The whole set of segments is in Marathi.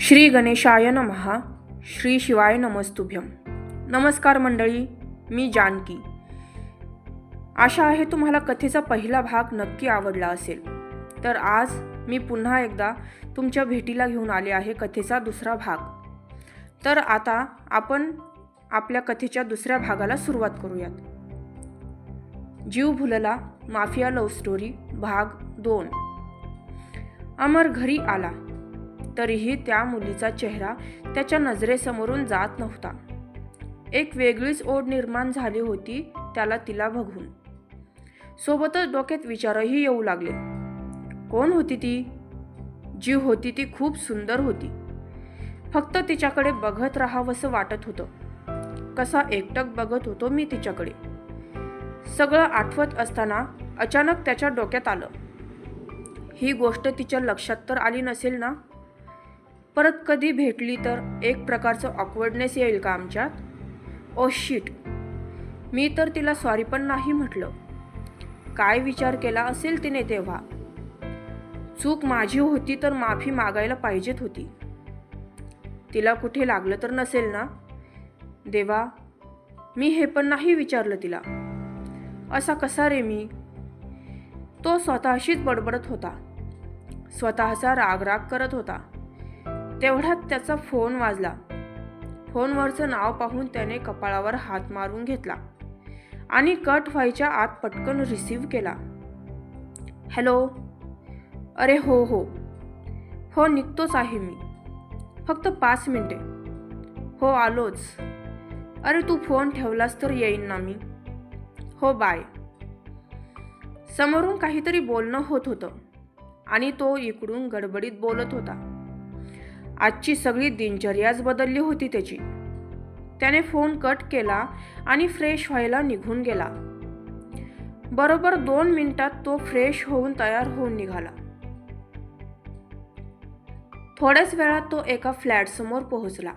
श्री गणेशाय नमहा श्री शिवाय नमस्तुभ्यम. नमस्कार मंडळी मी जानकी. आशा आहे तुम्हाला कथेचा पहिला भाग नक्की आवडला असेल. तर आज मी पुन्हा एकदा तुमच्या भेटीला घेऊन आले आहे कथेचा दुसरा भाग. तर आता आपण आपल्या कथेच्या दुसऱ्या भागाला सुरुवात करूयात. जीव भुलला माफिया लव्ह स्टोरी भाग दोन. अमर घरी आला. तरीही त्या मुलीचा चेहरा त्याच्या नजरेसमोरून जात नव्हता. एक वेगळीच ओढ निर्माण झाली होती त्याला तिला बघून. सोबतच डोक्यात विचारही येऊ लागले. कोण होती ती? जी होती ती खूप सुंदर होती. फक्त तिच्याकडे बघत राहावंसं वाटत होतं. कसा एकटक बघत होतो मी तिच्याकडे. सगळं आठवत असताना अचानक त्याच्या डोक्यात आलं. ही गोष्ट तिच्या लक्षात तर आली नसेल ना? परत कधी भेटली तर एक प्रकारचं ऑकवर्डनेस येईल का आमच्यात? Oh, ओ शिट मी तर तिला सॉरी पण नाही म्हटलं. काय विचार केला असेल तिने तेव्हा? चूक माझी होती तर माफी मागायला पाहिजेत होती. तिला कुठे लागलं तर नसेल ना? देवा मी हे पण नाही विचारलं तिला. असा कसा रे मी? तो स्वतःशीच बडबडत होता. स्वतःचा रागराग करत होता. तेवढ्यात त्याचा फोन वाजला. फोनवरचं नाव पाहून त्याने कपाळावर हात मारून घेतला आणि कट व्हायच्या आत पटकन रिसीव्ह केला. हॅलो? अरे हो हो. हो निघतोच आहे मी. फक्त पाच मिनटे. हो आलोच. अरे तू फोन ठेवलास तर येईन ना मी. हो बाय. समोरून काहीतरी बोलणं होत होतं आणि तो इकडून गडबडीत बोलत होता. आजची सगळी दिनचर्याच बदलली होती त्याची. त्याने फोन कट केला आणि फ्रेश व्हायला निघून गेला. बरोबर दोन मिनिटात तो फ्रेश होऊन तयार होऊन निघाला. थोड्याच वेळात तो एका फ्लॅटसमोर पोहोचला.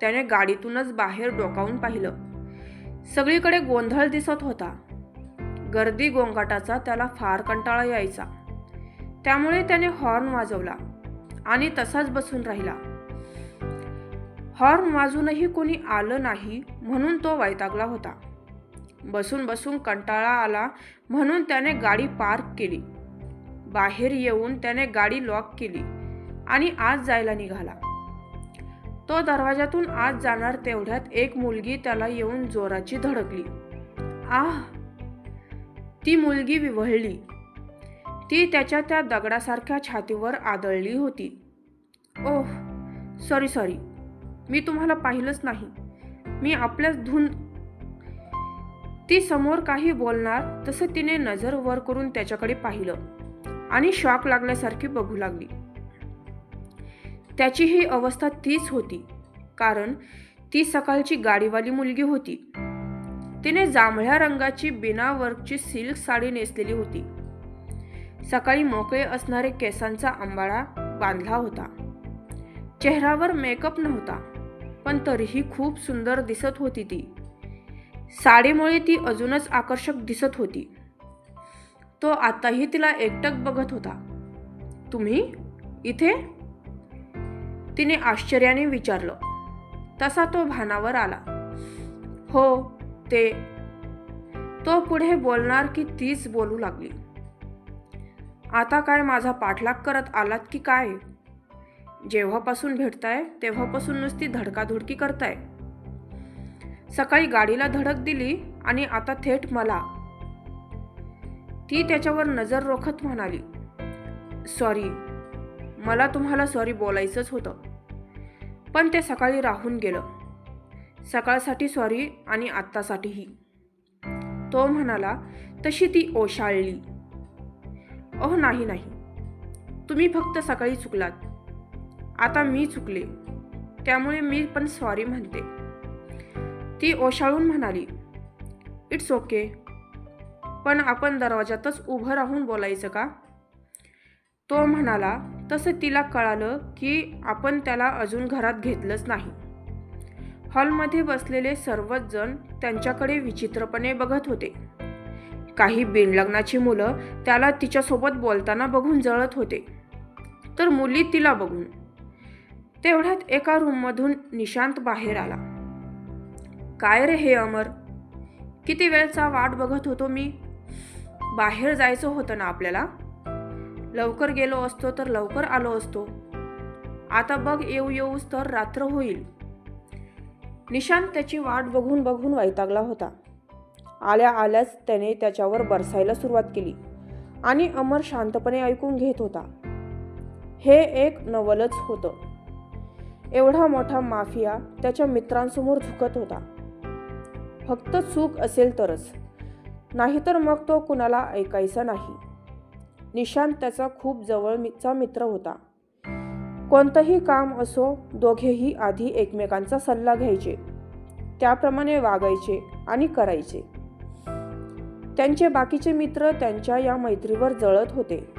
त्याने गाडीतूनच बाहेर डोकावून पाहिलं. सगळीकडे गोंधळ दिसत होता. गर्दी गोंगाटाचा त्याला फार कंटाळा यायचा. त्यामुळे त्याने हॉर्न वाजवला. आणि तसाच बसून राहिला. हॉर्न वाजूनही कोणी आलं नाही म्हणून तो वैतागला होता. बसून बसून कंटाळा आला म्हणून त्याने गाडी पार्क केली. बाहेर येऊन त्याने गाडी लॉक केली आणि आज जायला निघाला. तो दरवाजातून आज जाणार तेवढ्यात एक मुलगी त्याला येऊन जोराची धडकली. आह! ती मुलगी विव्हळली. ती त्याच्या त्या दगडासारख्या छातीवर आदळली होती. ओह सॉरी सॉरी मी तुम्हाला पाहिलंच नाही. मी आपल्याच धुन ती समोर काही बोलणार तसं तिने नजर वर करून त्याच्याकडे पाहिलं आणि शॉक लागल्यासारखी बघू लागली. त्याची ही अवस्था तीच होती कारण ती सकाळची गाडीवाली मुलगी होती. तिने जांभळ्या रंगाची बिना वर्कची सिल्क साडी नेसलेली होती. सकाळी मोकळे असणारे केसांचा आंबाळा बांधला होता. चेहऱ्यावर मेकअप नव्हता पण तरीही खूप सुंदर दिसत होती ती. साडीमुळे ती अजूनच आकर्षक दिसत होती. तो आताही तिला एकटक बघत होता. तुम्ही? इथे? तिने आश्चर्याने विचारलं. तसा तो भानावर आला. हो ते. तो पुढे बोलणार की तीच बोलू लागली. आता काय माझा पाठलाग करत आलात की काय? जेव्हापासून भेटताय तेव्हापासून नुसती धडकाधुडकी करताय. सकाळी गाडीला धडक दिली आणि आता थेट मला. ती त्याच्यावर नजर रोखत म्हणाली सॉरी मला तुम्हाला सॉरी बोलायचंच होतं. पण ते सकाळी राहून गेलं. सकाळसाठी सॉरी आणि आत्तासाठीही. तो म्हणाला तशी ती ओशाळली. अह नाही नाही. तुम्ही फक्त सकाळी चुकलात. आता मी चुकले. त्यामुळे मी पण सॉरी म्हणते. ती ओशाळून म्हणाली इट्स ओके पण आपण दरवाजातच उभं राहून बोलायचं का? तो म्हणाला तसं तिला कळालं की आपण त्याला अजून घरात घेतलंच नाही. हॉलमध्ये बसलेले सर्वच जण त्यांच्याकडे विचित्रपणे बघत होते. काही बिनलग्नाची मुलं त्याला तिच्यासोबत बोलताना बघून जळत होते. तर मुली तिला बघून. तेवढ्यात एका रूममधून निशांत बाहेर आला. काय रे हे अमर? किती वेळचा वाट बघत होतो मी? बाहेर जायचं होतं ना आपल्याला? लवकर गेलो असतो तर लवकर आलो असतो. आता बघ येऊ येऊच तर रात्र होईल. निशांत त्याची वाट बघून बघून वैतागला होता. आल्या आल्याच त्याने त्याच्यावर बरसायला सुरुवात केली. आणि अमर शांतपणे ऐकून घेत होता. हे एक नवलच होतं. एवढा मोठा माफिया त्याच्या मित्रांसमोर झुकत होता. फक्त चूक असेल तरच. नाहीतर मग तो कुणाला ऐकायचा नाही. निशांत त्याचा खूप जवळचा मित्र होता. कोणतंही काम असो दोघेही आधी एकमेकांचा सल्ला घ्यायचे. त्याप्रमाणे वागायचे आणि करायचे. त्यांचे बाकीचे मित्र त्यांच्या या मैत्रीवर जळत होते.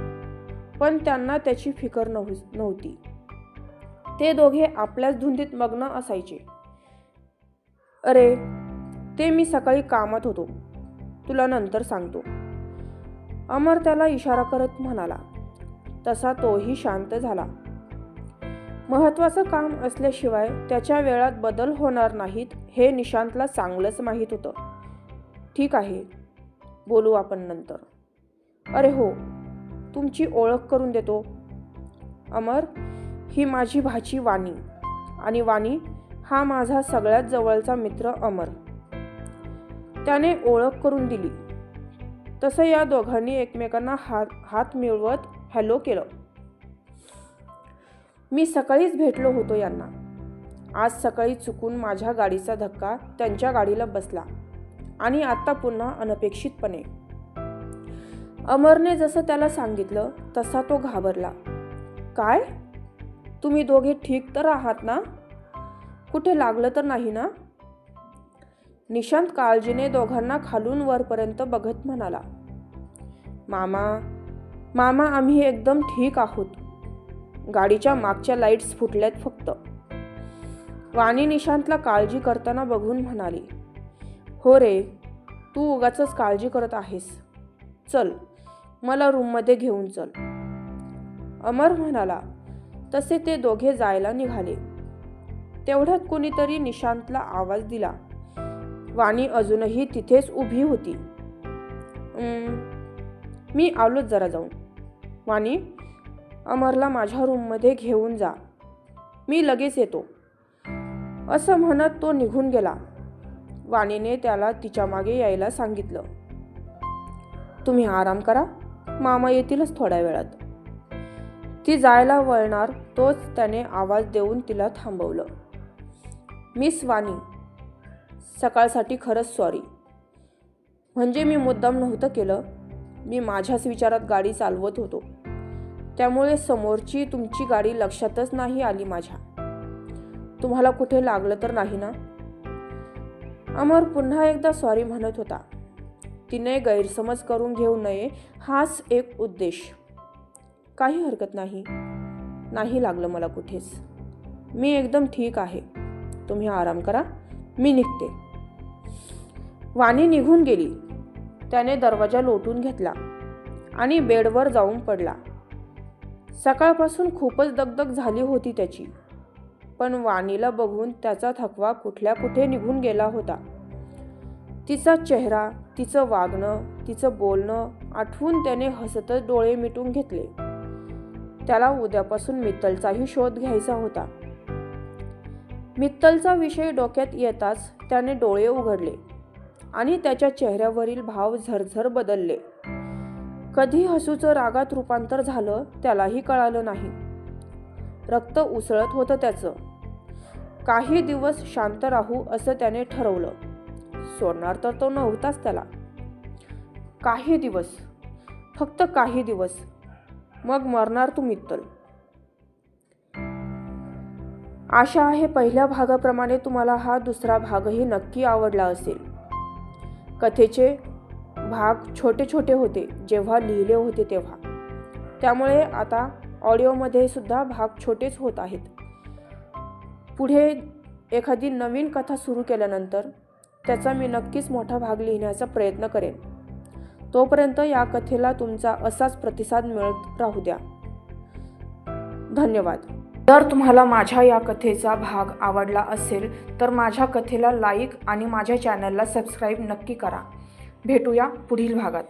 पण त्यांना त्याची फिकर नव्ह नव्हती. ते दोघे आपल्याच धुंदीत मग्न असायचे. अरे ते मी सकाळी कामात होतो. तुला नंतर सांगतो. अमर त्याला इशारा करत म्हणाला. तसा तोही शांत झाला. महत्त्वाचं काम असल्याशिवाय त्याच्या वेळात बदल होणार नाहीत हे निशांतला चांगलंच माहीत होतं. ठीक आहे. बोलू आपण नंतर. अरे हो तुमची ओळख करून देतो. अमर ही माझी भाची वाणी. आणि वाणी हा माझा सगळ्यात जवळचा मित्र अमर. त्याने ओळख करून दिली. तसं या दोघांनी एकमेकांना हात हात मिळवत हॅलो केलं. मी सकाळीच भेटलो होतो यांना. आज सकाळी चुकून माझ्या गाडीचा धक्का त्यांच्या गाडीला बसला. आणि आता पुन्हा अनपेक्षितपणे. अमरने जसं त्याला सांगितलं तसा तो घाबरला. काय? तुम्ही दोघे ठीक तर आहात ना? कुठे लागलं तर नाही ना? निशांत काळजीने दोघांना खालून वरपर्यंत बघत म्हणाला. मामा मामा आम्ही एकदम ठीक आहोत. गाडीच्या मागच्या लाईट्स फुटल्यात फक्त. वाणी निशांतला काळजी करताना बघून म्हणाली. हो रे तू उगाच काळजी करत आहेस. चल मला रूममध्ये घेऊन चल. अमर म्हणाला तसे ते दोघे जायला निघाले. तेवढ्यात कोणीतरी निशांतला आवाज दिला. वाणी अजूनही तिथेच उभी होती. मी आलोच जरा जाऊन. वाणी अमरला माझ्या रूममध्ये घेऊन जा. मी लगेच येतो. असं म्हणत तो निघून गेला. वाणीने त्याला तिच्यामागे यायला सांगितलं. तुम्ही आराम करा. मामा येतीलच थोड्या वेळात. ती जायला वळणार तोच त्याने आवाज देऊन तिला थांबवलं. मिस वाणी सकाळसाठी खरंच सॉरी. म्हणजे मी मुद्दाम नव्हतं केलं. मी माझ्याच विचारात गाडी चालवत होतो. त्यामुळे समोरची तुमची गाडी लक्षातच नाही आली माझ्या. तुम्हाला कुठे लागलं तर नाही ना? अमर पुन्हा एकदा सॉरी म्हणत होता. तिने गैरसमज करून घेऊ नये हाच एक उद्देश. काही हरकत नाही. नाही लागलं मला कुठेच. मी एकदम ठीक आहे. तुम्ही आराम करा. मी निघते. वाणी निघून गेली. त्याने दरवाजा लोटून घेतला आणि बेडवर जाऊन पडला. सकाळपासून खूपच दगदग झाली होती त्याची. पण वाणीला बघून त्याचा थकवा कुठल्या कुठे निघून गेला होता. तिचा चेहरा तिचं वागणं तिचं बोलणं आठवून त्याने हसतच डोळे मिटून घेतले. त्याला उद्यापासून मित्तलचाही शोध घ्यायचा होता. मित्तलचा विषय डोक्यात येताच त्याने डोळे उघडले आणि त्याच्या चेहऱ्यावरील भाव झरझर बदलले. कधी हसूचं रागात रूपांतर झालं त्यालाही कळालं नाही. रक्त उसळत होतं त्याचं. काही दिवस शांत राहू असं त्याने ठरवलं. सोडणार तर तो नव्हताच त्याला. काही दिवस फक्त काही दिवस. मग मरणार तू मित्तल. आशा आहे पहिल्या भागाप्रमाणे तुम्हाला हा दुसरा भागही नक्की आवडला असेल. कथेचे भाग छोटे छोटे होते जेव्हा लिहिले होते तेव्हा. त्यामुळे आता ऑडिओमध्ये सुद्धा भाग छोटेच होत आहेत. पुढे एखादी नवीन कथा सुरू केल्यानंतर त्याचा मी नक्कीच मोठा भाग लिहिण्याचा प्रयत्न करेन. तोपर्यंत या कथेला तुमचा असाच प्रतिसाद मिळत राहू द्या. धन्यवाद. जर तुम्हाला माझ्या या कथेचा भाग आवडला असेल तर माझ्या कथेला लाईक आणि माझ्या चॅनलला सबस्क्राईब नक्की करा. भेटूया पुढील भागात.